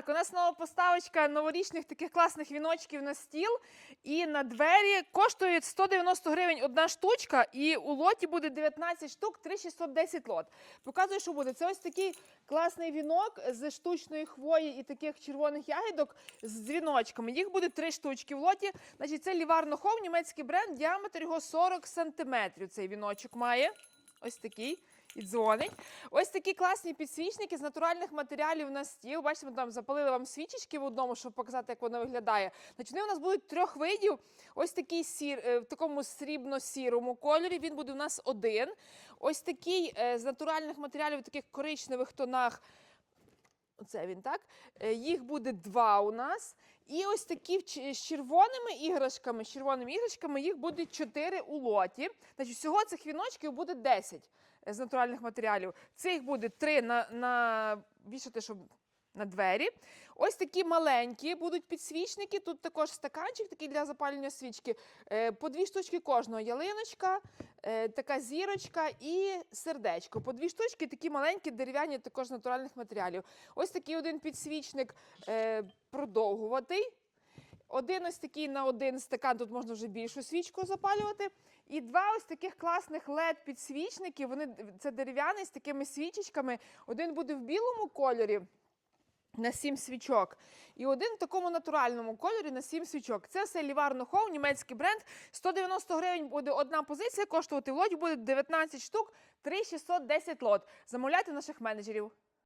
Так, у нас нова поставочка новорічних таких класних віночків на стіл. І на двері коштує 190 гривень одна штучка, і у лоті буде 19 штук, 3610 лот. Показую, що буде. Це ось такий класний вінок з штучної хвої і таких червоних ягідок з дзвіночками. Їх буде три штучки в лоті. Значить, це Ліварно Хов, німецький бренд, діаметр його 40 сантиметрів. Цей віночок має. Ось такий. І дзвонить. Ось такі класні підсвічники з натуральних матеріалів на стіл. Бачите, ми там запалили вам свічечки в одному, щоб показати, як воно виглядає. Значить, вони у нас будуть трьох видів. Ось такий сір, е, в такому срібно-сірому кольорі. Він буде у нас один. Ось такий е, з натуральних матеріалів, таких коричневих тонах. Оце він так. Е, Їх буде два у нас. І ось такі з червоними іграшками, з червоними іграшками, їх буде чотири у лоті. Значить, всього цих віночків буде 10 з натуральних матеріалів. Цих буде три на, на вішати, щоб на двері. Ось такі маленькі будуть підсвічники. Тут також стаканчик такий для запалення свічки. Е, По дві штучки кожного. Ялиночка, е, така зірочка і сердечко. По дві штучки такі маленькі, дерев'яні, також натуральних матеріалів. Ось такий один підсвічник е, продовгуватий. Один ось такий на один стакан, тут можна вже більшу свічку запалювати. І два ось таких класних led підсвічники. Вони це дерев'яний з такими свічечками. Один буде в білому кольорі. На 7 свічок. І один в такому натуральному кольорі на 7 свічок. Це все Ліварно Хоу, німецький бренд. 190 гривень буде одна позиція, коштувати в лоті буде 19 штук, 3610 лот. Замовляйте наших менеджерів.